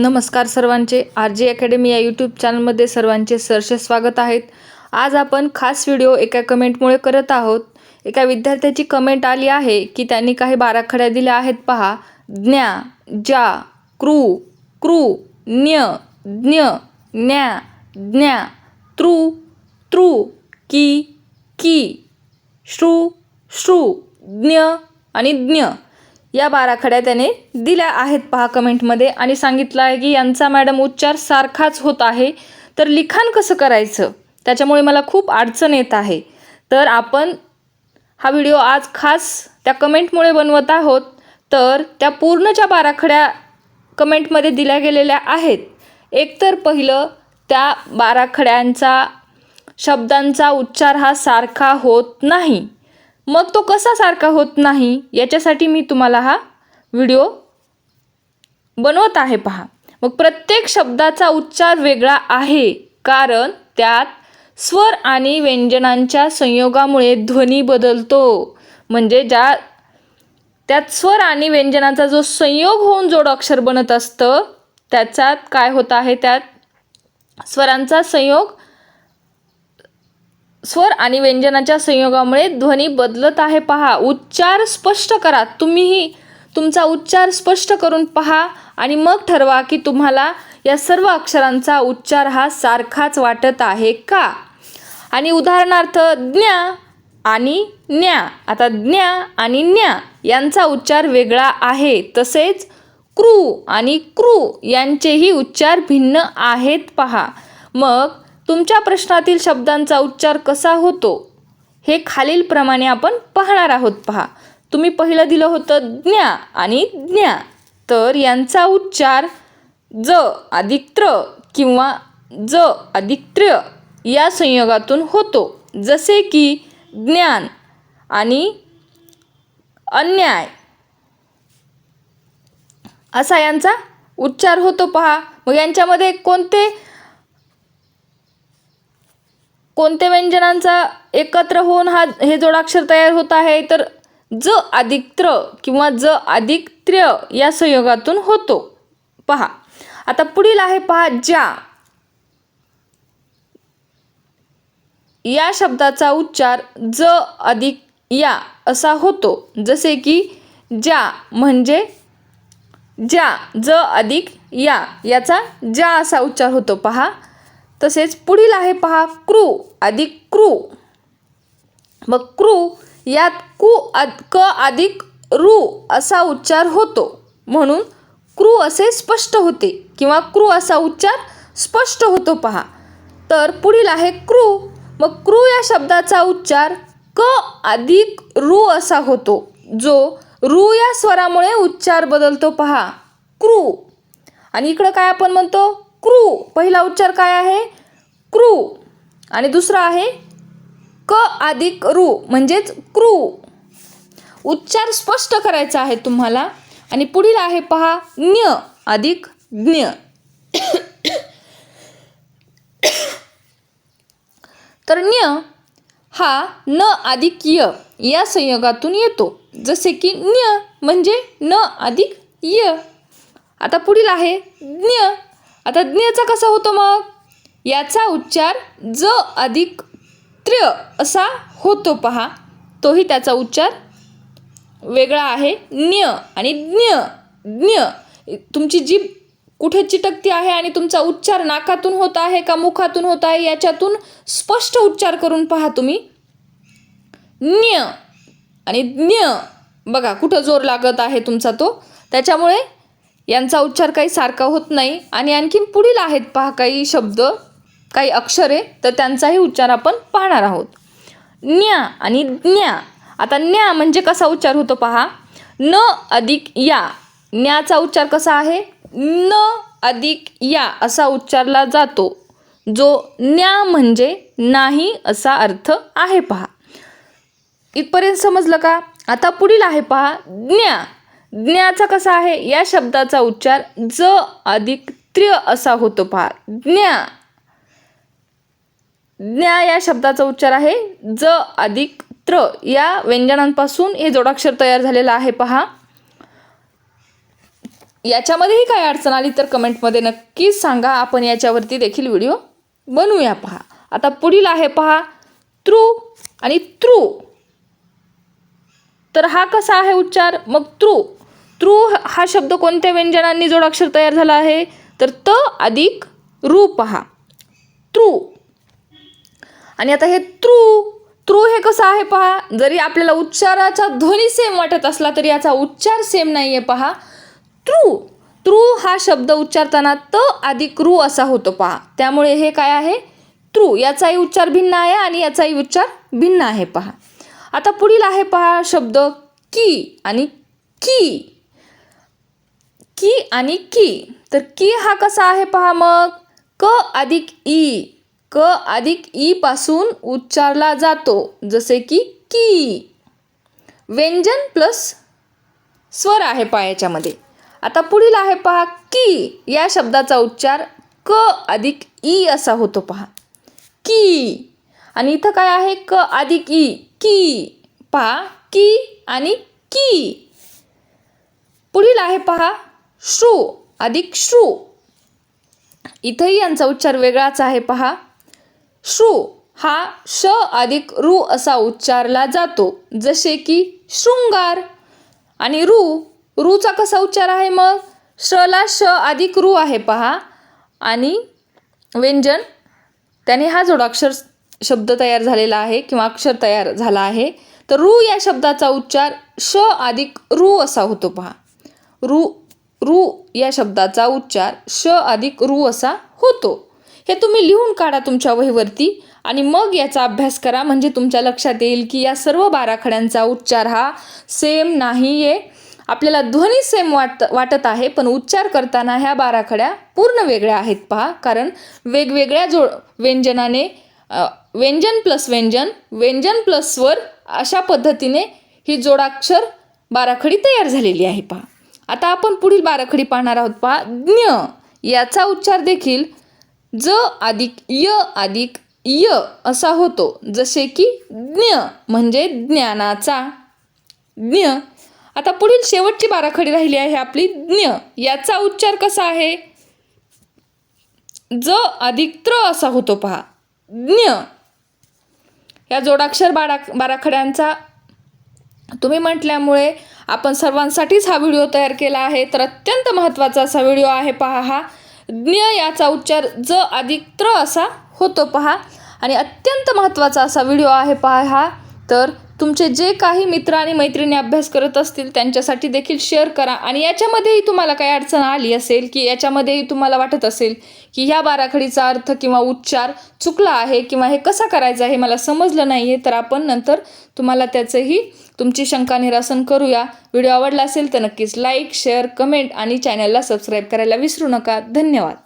नमस्कार सर्वांचे. R J academy या यूट्यूब चॅनलमध्ये सर्वांचे सरसे स्वागत आहेत. आज आपण खास व्हिडिओ एका कमेंटमुळे करत आहोत. एका विद्यार्थ्याची कमेंट आली आहे की त्यांनी काही बाराखड्या दिल्या आहेत पहा. ज्ञा ज्या क्रू क्रू न्य ज्ञ न्या ज्ञा त्रू त्रू की की श्रू श्रू ज्ञ आणि ज्ञ. या बाराखड्या त्याने दिल्या आहेत पहा कमेंटमध्ये. आणि सांगितलं आहे की यांचा मॅडम उच्चार सारखाच होत आहे. तर लिखाण कसं करायचं? त्याच्यामुळे मला खूप अडचण येत आहे. तर आपण हा व्हिडिओ आज खास त्या कमेंटमुळे बनवत आहोत. तर त्या पूर्णच्या बाराखड्या कमेंटमध्ये दिल्या गेलेल्या आहेत. एकतर पहिलं त्या बाराखड्यांचा शब्दांचा उच्चार हा सारखा होत नाही. मग तो कसा सारखा होत नाही याच्यासाठी मी तुम्हाला हा व्हिडिओ बनवत आहे पहा. मग प्रत्येक शब्दाचा उच्चार वेगळा आहे कारण त्यात स्वर आणि व्यंजनांच्या संयोगामुळे ध्वनी बदलतो. म्हणजे ज्या त्यात स्वर आणि व्यंजनाचा जो संयोग होऊन जोड अक्षर बनत असतं त्याच्यात काय होत आहे? त्यात स्वरांचा संयोग स्वर आणि व्यंजनाच्या संयोगामुळे ध्वनी बदलत आहे. पहा उच्चार स्पष्ट करा. तुम्हीही तुमचा उच्चार स्पष्ट करून पहा आणि मग ठरवा की तुम्हाला या सर्व अक्षरांचा उच्चार हा सारखाच वाटत आहे का? आणि उदाहरणार्थ ज्ञा आणि न्या आता ज्ञा आणि न्या यांचा उच्चार वेगळा आहे. तसेच क्रू आणि क्रू यांचेही उच्चार भिन्न आहेत. पहा मग तुमच्या प्रश्नातील शब्दांचा उच्चार कसा होतो हे खालीलप्रमाणे आपण पाहणार आहोत. पहा. तुम्ही पहिलं दिलं होतं ज्ञा आणि ज्ञा. तर यांचा उच्चार ज अधिक त्र किंवा ज अधिक या संयोगातून होतो. जसे की ज्ञान आणि अन्याय. असा यांचा उच्चार होतो. पहा. मग यांच्यामध्ये कोणते कोणत्या व्यंजनांचा एकत्र होऊन हा हे जोडाक्षर तयार होत आहे तर ज अधिक त्र किंवा ज अधिक त्र्य या संयोगातून होतो. पहा. आता पुढील आहे पहा ज्या. या शब्दाचा उच्चार ज अधिक या असा होतो. जसे की ज्या म्हणजे ज्या ज अधिक या याचा ज्या असा उच्चार होतो. पहा. तसेच पुढील आहे पहा क्रू अधिक क्रू. मग क्रू यात कु अद क अधिक रू असा उच्चार होतो. म्हणून क्रू असे स्पष्ट होते किंवा क्रू असा उच्चार स्पष्ट होतो पहा. तर पुढील आहे क्रू. मग क्रू या शब्दाचा उच्चार क अधिक रू असा होतो जो रू या स्वरामुळे उच्चार बदलतो पहा. क्रू. आणि इकडं काय आपण म्हणतो? क्रू. पहिला उच्चार काय आहे? क्रू. आणि दुसरा आहे क अधिक रू म्हणजेच क्रू. उच्चार स्पष्ट करायचा आहे तुम्हाला. आणि पुढील आहे पहा ज्ञ अधिक ज्ञ. तर ज्ञ हा न अधिक य या संयोगातून येतो. जसे की ज्ञ म्हणजे न अधिक य. आता पुढील आहे ज्ञ आता ज्ञचा कसा होतो मग? याचा उच्चार ज अधिक त्र्य असा होतो पहा. तोही त्याचा उच्चार वेगळा आहे. ज्ञ आणि ज्ञ ज्ञ. तुमची जीभ कुठे चिटकती आहे आणि तुमचा उच्चार नाकातून होत आहे का मुखातून होत आहे याच्यातून स्पष्ट उच्चार करून पहा तुम्ही. ज्ञ आणि ज्ञ. बघा कुठं जोर लागत आहे तुमचा तो? त्याच्यामुळे यांचा उच्चार काही सारखा होत नाही. आणि आणखीन पुढील आहेत पहा काही शब्द काही अक्षरे तर त्यांचाही उच्चार आपण पाहणार आहोत. न्या आणि ज्ञा. आता न्या म्हणजे कसा उच्चार होतो पहा? न अधिक या. न्याचा उच्चार कसा आहे? न अधिक या असा उच्चारला जातो. जो न्या म्हणजे नाही असा अर्थ आहे पहा. इथपर्यंत समजलं का? आता पुढील आहे पहा. ज्ञा ज्ञाचा कसा आहे? या शब्दाचा उच्चार ज अधिक त्र्य असा होतो पहा. ज्ञा. ज्ञा या शब्दाचा उच्चार आहे ज अधिक त्र या व्यंजनांपासून हे जोडाक्षर तयार झालेलं आहे पहा. याच्यामध्येही काय अडचण आली तर कमेंटमध्ये नक्कीच सांगा. आपण याच्यावरती देखील व्हिडिओ बनवूया पहा. आता पुढील आहे पहा. त्रू आणि त्रू तर हा कसा आहे उच्चार? मग त्रु त्रू हा शब्द कोणत्या व्यंजनांनी जोडाक्षर तयार झाला आहे? तर त अधिक रू पहा. त्रू आणि आता हे त्रू त्रू हे कसं आहे पहा? जरी आपल्याला उच्चाराचा ध्वनी सेम वाटत असला तरी याचा उच्चार सेम नाही आहे पहा. त्रू त्रू हा शब्द उच्चारताना त अधिक रू असा होतो पहा. त्यामुळे हे काय आहे? त्रू याचाही उच्चार भिन्न आहे आणि याचाही उच्चार भिन्न आहे पहा. आता पुढील आहे पहा शब्द की आणि की. की आणि की. तर की हा कसा आहे पहा मग? क अधिक ई. क अधिक ई पासून उच्चारला जातो जसे की की. व्यंजन प्लस स्वर आहे पहा याच्यामध्ये. आता पुढील आहे पहा की. या शब्दाचा उच्चार क अधिक ई असा होतो पहा. की. आणि इथं काय आहे? क अधिक ई की पहा की आणि की. पुढील आहे पहा श्रू अधिक श्रू. इथंही यांचा उच्चार वेगळाच आहे पहा. श्रू हा श अधिक रू असा उच्चारला जातो जसे की शृंगार. आणि रू रूचा कसा उच्चार आहे मग? शला श अधिक रू आहे पहा. आणि व्यंजन त्याने हा जोडाक्षर शब्द तयार झालेला आहे किंवा अक्षर तयार झाला आहे तर रू या शब्दाचा उच्चार श अधिक रू असा होतो पहा. रू रू या शब्दाचा उच्चार श अधिक रू असा होतो. हे तुम्ही लिहून काढा तुमच्या वहीवरती आणि मग याचा अभ्यास करा. म्हणजे तुमच्या लक्षात येईल की या सर्व बाराखड्यांचा उच्चार हा सेम नाही आहे आपल्याला ध्वनी सेम वाटत वाटत आहे पण उच्चार करताना ह्या बाराखड्या पूर्ण वेगळ्या आहेत पहा. कारण वेगवेगळ्या जो व्यंजनाने व्यंजन प्लस व्यंजन व्यंजन प्लस स्वर अशा पद्धतीने ही जोडाक्षर बाराखडी तयार झालेली आहे पहा. आता आपण पुढील बाराखडी पाहणार आहोत पहा. ज्ञ याचा उच्चार देखील ज अधिक य अधिक य असा होतो. जसे की ज्ञ म्हणजे ज्ञानाचा. ज्ञ. आता पुढील शेवटची बाराखडी राहिली आहे आपली. ज्ञ याचा उच्चार कसा आहे? ज अधिक त्र असा होतो पहा. ज्ञ. या जोडाक्षर बारा बाराखड्यांचा तुम्ही म्हटल्यामुळे आपण सर्वांसाठीच हा व्हिडिओ तयार केला आहे. तर अत्यंत महत्त्वाचा असा व्हिडिओ आहे पहा हा. ज्ञ याचा उच्चार ज अधिक त्र असा होतो पहा. आणि अत्यंत महत्त्वाचा असा व्हिडिओ आहे पहा हा. तर तुमचे जे काही मित्र आणि मैत्रिणी अभ्यास करत असतील त्यांच्यासाठी देखील शेअर करा. आणि याच्यामध्येही तुम्हाला काही अडचण आली असेल की याच्यामध्येही तुम्हाला वाटत असेल की ह्या बाराखडीचा अर्थ किंवा उच्चार चुकला आहे किंवा हे कसा करायचं आहे मला समजलं नाही आहे तर आपण नंतर तुम्हाला त्याचंही तुमची शंका निरासन करूया. व्हिडिओ आवडला असेल तर नक्कीच लाईक शेअर कमेंट आणि चॅनलला सबस्क्राईब करायला विसरू नका. धन्यवाद.